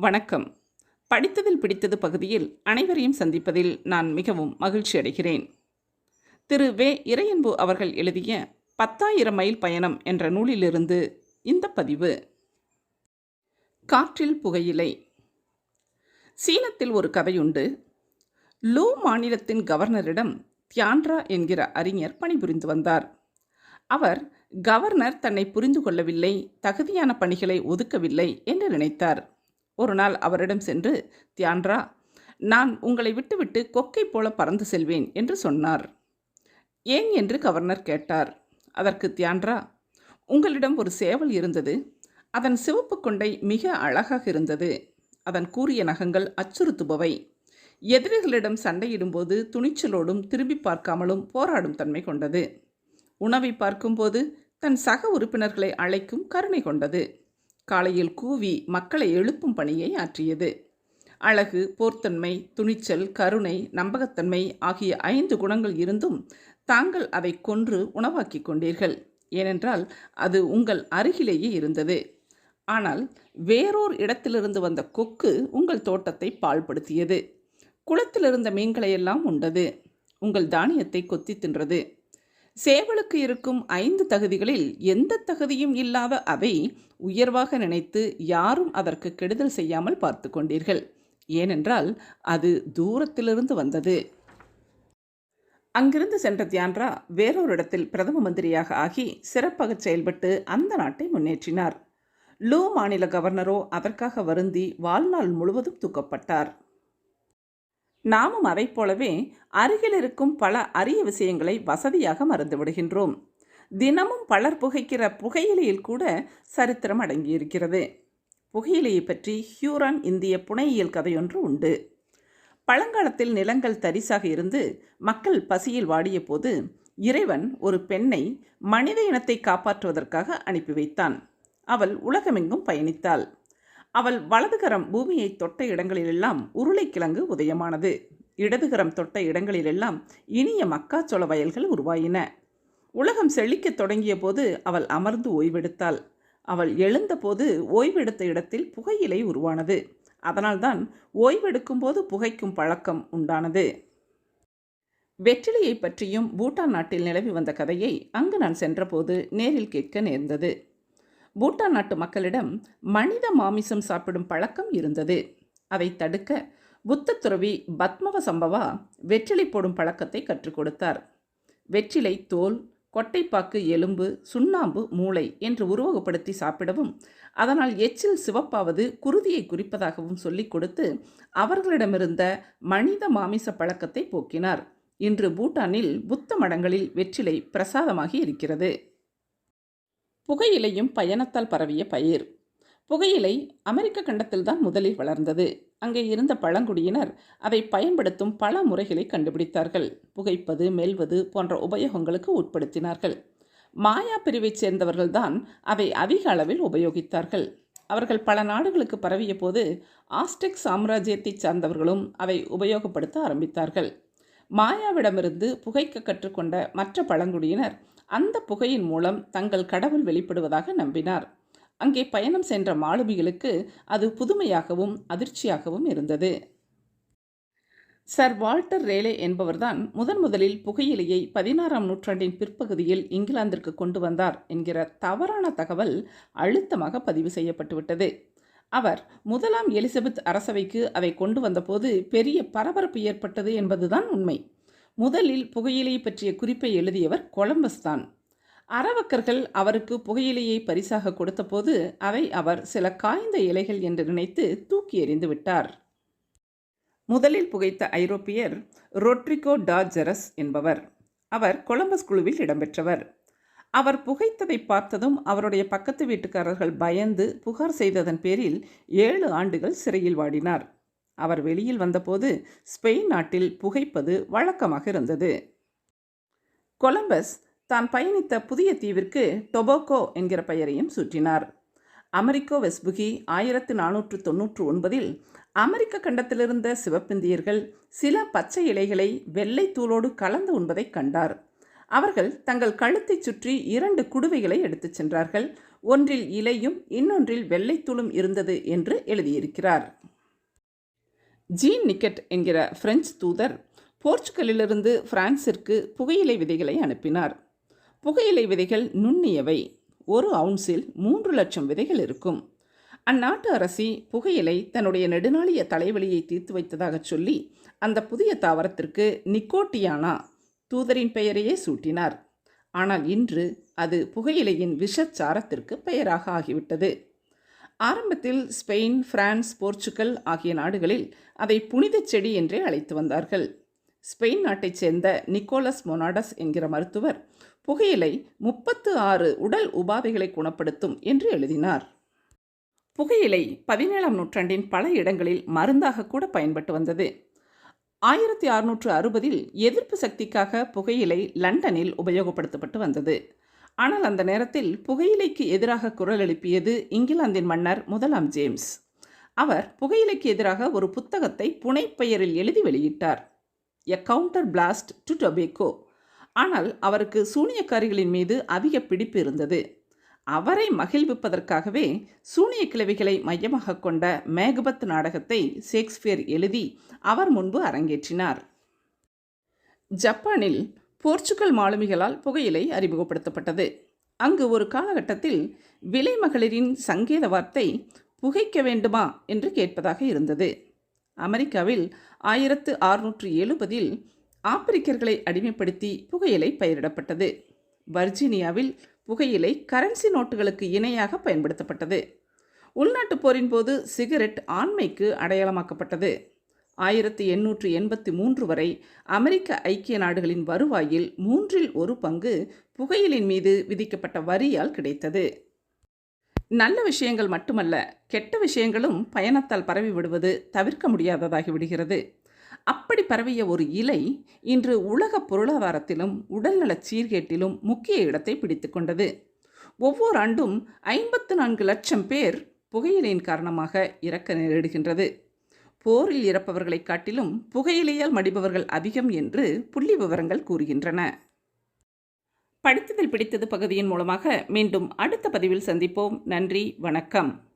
வணக்கம். படித்ததில் பிடித்தது பகுதியில் அனைவரையும் சந்திப்பதில் நான் மிகவும் மகிழ்ச்சி அடைகிறேன். திரு. வே. இறையன்பு அவர்கள் எழுதிய பத்தாயிரம் மைல் பயணம் என்ற நூலிலிருந்து இந்த பதிவு. காற்றில் புகையிலை. சீனத்தில் ஒரு கதையுண்டு. லூ மாநிலத்தின் கவர்னரிடம் தியான்ரா என்கிற அறிஞர் பணிபுரிந்து வந்தார். அவர் கவர்னர் தன்னை புரிந்து கொள்ளவில்லை தகுதியான பணிகளை ஒதுக்கவில்லை என்று நினைத்தார். ஒரு நாள் அவரிடம் சென்று தியான்ரா நான் உங்களை விட்டுவிட்டு கொக்கை போல பறந்து செல்வேன் என்று சொன்னார். ஏன்? என்று கவர்னர் கேட்டார். அதற்கு தியான்ரா உங்களிடம் ஒரு சேவல் இருந்தது. அதன் சிவப்பு கொண்டை மிக அழகாக இருந்தது. அதன் கூறிய நகங்கள் அச்சுறுத்துபவை. எதிரிகளிடம் சண்டையிடும்போது துணிச்சலோடும் திரும்பி பார்க்காமலும் போராடும் தன்மை கொண்டது. உணவை பார்க்கும்போது தன் சக உறுப்பினர்களை அழைக்கும் கருணை கொண்டது. காலையில் கூவி மக்களை எழுப்பும் பணியை ஆற்றியது. அழகு போர்த்தன்மை துணிச்சல் கருணை நம்பகத்தன்மை ஆகிய ஐந்து குணங்கள் இருந்தும் தாங்கள் அதை கொன்று உணவாக்கிக் கொண்டீர்கள். ஏனென்றால் அது உங்கள் அருகிலேயே இருந்தது. ஆனால் வேறோர் இடத்திலிருந்து வந்த கொக்கு உங்கள் தோட்டத்தை பாழ்படுத்தியது. குளத்திலிருந்த மீன்களையெல்லாம் உண்டது. உங்கள் தானியத்தை கொத்தி தின்றது. சேவலுக்கு இருக்கும் ஐந்து தகுதிகளில் எந்த தகுதியும் இல்லாத அவை உயர்வாக நினைத்து யாரும் அதற்கு கெடுதல் செய்யாமல் பார்த்து கொண்டீர்கள். ஏனென்றால் அது தூரத்திலிருந்து வந்தது. அங்கிருந்து சென்ற தியான்ரா வேறொரு இடத்தில் பிரதம மந்திரியாக ஆகி சிறப்பாக செயல்பட்டு அந்த நாட்டை முன்னேற்றினார். லூ மாநில கவர்னரோ அதற்காக வருந்தி வாழ்நாள் முழுவதும் தூக்கப்பட்டார். நாமும் அதைப் போலவே அருகில் இருக்கும் பல அரிய விஷயங்களை வசதியாக மறந்து விடுகின்றோம் தினமும் பலர் புகைக்கிற புகையிலையில் கூட சரித்திரம் அடங்கியிருக்கிறது. புகையிலையை பற்றி ஹியூரான் இந்திய புனையியல் கதையொன்று உண்டு. பழங்காலத்தில் நிலங்கள் தரிசாக இருந்து மக்கள் பசியில் வாடிய போது இறைவன் ஒரு பெண்ணை மனித இனத்தை காப்பாற்றுவதற்காக அனுப்பி வைத்தான். அவள் உலகமெங்கும் பயணித்தாள். அவள் வலதுகரம் பூமியை தொட்ட இடங்களிலெல்லாம் உருளைக்கிழங்கு உதயமானது. இடதுகரம் தொட்ட இடங்களிலெல்லாம் இனிய மக்காச்சோள வயல்கள் உருவாயின. உலகம் செழிக்கத் தொடங்கிய போது அவள் அமர்ந்து ஓய்வெடுத்தாள். அவள் எழுந்தபோது ஓய்வெடுத்த இடத்தில் புகையிலை உருவானது. அதனால்தான் ஓய்வெடுக்கும் போது புகைக்கும் பழக்கம் உண்டானது. வெற்றிலையை பற்றியும் பூட்டான் நாட்டில் நிலவி வந்த கதையை அங்கு நான் சென்றபோது நேரில் கேட்க நேர்ந்தது. பூட்டான் நாட்டு மக்களிடம் மனித மாமிசம் சாப்பிடும் பழக்கம் இருந்தது. அதை தடுக்க புத்த துறவி பத்மவ சம்பவா வெற்றிலை போடும் பழக்கத்தை கற்றுக் கொடுத்தார். வெற்றிலை தோல் கொட்டைப்பாக்கு எலும்பு சுண்ணாம்பு மூளை என்று உருவகப்படுத்தி சாப்பிடவும் அதனால் எச்சில் சிவப்பாவது குருதியை குறிப்பதாகவும் சொல்லிக் கொடுத்து அவர்களிடமிருந்த மனித மாமிச பழக்கத்தை போக்கினார். இன்று பூட்டானில் புத்த மடங்களில் வெற்றிலை பிரசாதமாகி இருக்கிறது. புகையிலையும் பயணத்தால் பரவிய பயிர். புகையிலை அமெரிக்க கண்டத்தில்தான் முதலில் வளர்ந்தது. அங்கே இருந்த பழங்குடியினர் அதை பயன்படுத்தும் பல முறைகளை கண்டுபிடித்தார்கள். புகைப்பது மெல்வது போன்ற உபயோகங்களுக்கு உட்படுத்தினார்கள். மாயா பிரிவைச் சேர்ந்தவர்கள்தான் அதை அதிக அளவில் உபயோகித்தார்கள். அவர்கள் பல நாடுகளுக்கு பரவிய போது ஆஸ்டெக் சாம்ராஜ்யத்தைச் சார்ந்தவர்களும் அதை உபயோகப்படுத்த ஆரம்பித்தார்கள். மாயாவிடமிருந்து புகைக்க கற்றுக்கொண்ட மற்ற பழங்குடியினர் அந்த புகையின் மூலம் தங்கள் கடவுள் வெளிப்படுவதாக நம்பினார். அங்கே பயணம் சென்ற மாலுமிகளுக்கு அது புதுமையாகவும் அதிர்ச்சியாகவும் இருந்தது. சர் வால்டர் ரேலே என்பவர்தான் முதன் முதலில் புகையிலையை பதினாறாம் நூற்றாண்டின் பிற்பகுதியில் இங்கிலாந்திற்கு கொண்டு வந்தார் என்கிற தவறான தகவல் அழுத்தமாக பதிவு செய்யப்பட்டுவிட்டது. அவர் முதலாம் எலிசபெத் அரசவைக்கு அதை கொண்டு வந்தபோது பெரிய பரபரப்பு ஏற்பட்டது என்பதுதான் உண்மை. முதலில் புகையிலை பற்றிய குறிப்பை எழுதியவர் கொலம்பஸ் தான். அறவக்கர்கள் அவருக்கு புகையிலையை பரிசாக கொடுத்தபோது அதை அவர் சில காய்ந்த இலைகள் என்று நினைத்து தூக்கி எறிந்து விட்டார். முதலில் புகைத்த ஐரோப்பியர் ரொட்ரிகோ டா ஜெரஸ் என்பவர். அவர் கொலம்பஸ் குழுவில் இடம்பெற்றவர். அவர் புகைத்ததை பார்த்ததும் அவருடைய பக்கத்து வீட்டுக்காரர்கள் பயந்து புகார் செய்ததன் பேரில் ஏழு ஆண்டுகள் சிறையில் வாடினார். அவர் வெளியில் வந்தபோது ஸ்பெயின் நாட்டில் புகைப்பது வழக்கமாக இருந்தது. கொலம்பஸ் தான் பயணித்த புதிய தீவிற்கு டொபோக்கோ என்கிற பெயரையும் சுற்றினார். அமெரிக்கோ வெஸ்புகி ஆயிரத்து நானூற்று தொன்னூற்று ஒன்பதில் அமெரிக்க கண்டத்திலிருந்த சிவப்பிந்தியர்கள் சில பச்சை இலைகளை வெள்ளை தூளோடு கலந்து உண்பதைக் கண்டார். அவர்கள் தங்கள் கழுத்தைச் சுற்றி இரண்டு குடுவைகளை எடுத்துச் சென்றார்கள். ஒன்றில் இலையும் இன்னொன்றில் வெள்ளைத்தூளும் இருந்தது என்று எழுதியிருக்கிறார். ஜீன் நிக்கெட் என்கிற பிரெஞ்சு தூதர் போர்ச்சுகலிலிருந்து பிரான்சிற்கு புகையிலை விதைகளை அனுப்பினார். புகையிலை விதைகள் நுண்ணியவை. ஒரு அவுன்ஸில் மூன்று லட்சம் விதைகள் இருக்கும். அந்நாட்டு அரசி புகையிலை தன்னுடைய நெடுநாளிய தலைவலியை தீர்த்து வைத்ததாகச் சொல்லி அந்த புதிய தாவரத்திற்கு நிக்கோட்டியானா தூதரின் பெயரையே சூட்டினார். ஆனால் இன்று அது புகையிலையின் விஷச்சாரத்திற்கு பெயராக ஆகிவிட்டது. ஆரம்பத்தில் ஸ்பெயின் பிரான்ஸ் போர்ச்சுகல் ஆகிய நாடுகளில் அதை புனிதச் செடி என்றே அழைத்து வந்தார்கள். ஸ்பெயின் நாட்டைச் சேர்ந்த நிக்கோலஸ் மொனாடஸ் என்கிற மருத்துவர் புகையிலை முப்பத்து ஆறு உடல் உபாதைகளை குணப்படுத்தும் என்று எழுதினார். புகையிலை பதினேழாம் நூற்றாண்டின் பல இடங்களில் மருந்தாக கூட பயன்பட்டு வந்தது. ஆயிரத்தி அறுநூற்று அறுபதில் எதிர்ப்பு சக்திக்காக புகையிலை லண்டனில் உபயோகப்படுத்தப்பட்டு வந்தது. ஆனால் அந்த நேரத்தில் புகையிலைக்கு எதிராக குரல் எழுப்பியது இங்கிலாந்தின் மன்னர் முதலாம் ஜேம்ஸ். அவர் புகையிலைக்கு எதிராக ஒரு புத்தகத்தை புனைப்பெயரில் எழுதி வெளியிட்டார். A counter blast to tobacco ஆனால் அவருக்கு சூனியக்காரிகளின் மீது அதிக பிடிப்பு இருந்தது. அவரை மகிழ்விப்பதற்காகவே சூனிய கிழவிகளை மையமாக கொண்ட மேகபத் நாடகத்தை ஷேக்ஸ்பியர் எழுதி அவர் முன்பு அரங்கேற்றினார். ஜப்பானில் போர்ச்சுகல் மாலுமிகளால் புகையிலை அறிமுகப்படுத்தப்பட்டது. அங்கு ஒரு காலகட்டத்தில் விலை மகளிரின் சங்கேத வார்த்தை புகைக்க வேண்டுமா என்று கேட்பதாக இருந்தது. அமெரிக்காவில் ஆயிரத்து அறுநூற்று எழுபதில் ஆப்பிரிக்கர்களை அடிமைப்படுத்தி புகையிலை பயிரிடப்பட்டது. வர்ஜீனியாவில் புகையிலை கரன்சி நோட்டுகளுக்கு இணையாக பயன்படுத்தப்பட்டது. உள்நாட்டுப் போரின் போது சிகரெட் ஆண்மைக்கு அடையாளமாக்கப்பட்டது. ஆயிரத்தி எண்ணூற்று எண்பத்தி மூன்று வரை அமெரிக்க ஐக்கிய நாடுகளின் வருவாயில் மூன்றில் ஒரு பங்கு புகையிலின் மீது விதிக்கப்பட்ட வரியால் கிடைத்தது. நல்ல விஷயங்கள் மட்டுமல்ல கெட்ட விஷயங்களும் பயணத்தால் பரவி விடுவது தவிர்க்க முடியாததாகி விடுகிறது. அப்படி பரவிய ஒரு இலை இன்று உலக பொருளாதாரத்திலும் உடல்நலச் சீர்கேட்டிலும் முக்கிய இடத்தை பிடித்துக்கொண்டது ஒவ்வொரு ஆண்டும் ஐம்பத்து நான்கு லட்சம் பேர் புகையிலையின் காரணமாக இறக்க நேரிடுகின்றது. போரில் இறப்பவர்களைக் காட்டிலும் புகையிலையால் மடிபவர்கள் அதிகம் என்று புள்ளி விவரங்கள் கூறுகின்றன. படித்ததில் பிடித்தது பகுதியின் மூலமாக மீண்டும் அடுத்த பதிவில் சந்திப்போம். நன்றி வணக்கம்.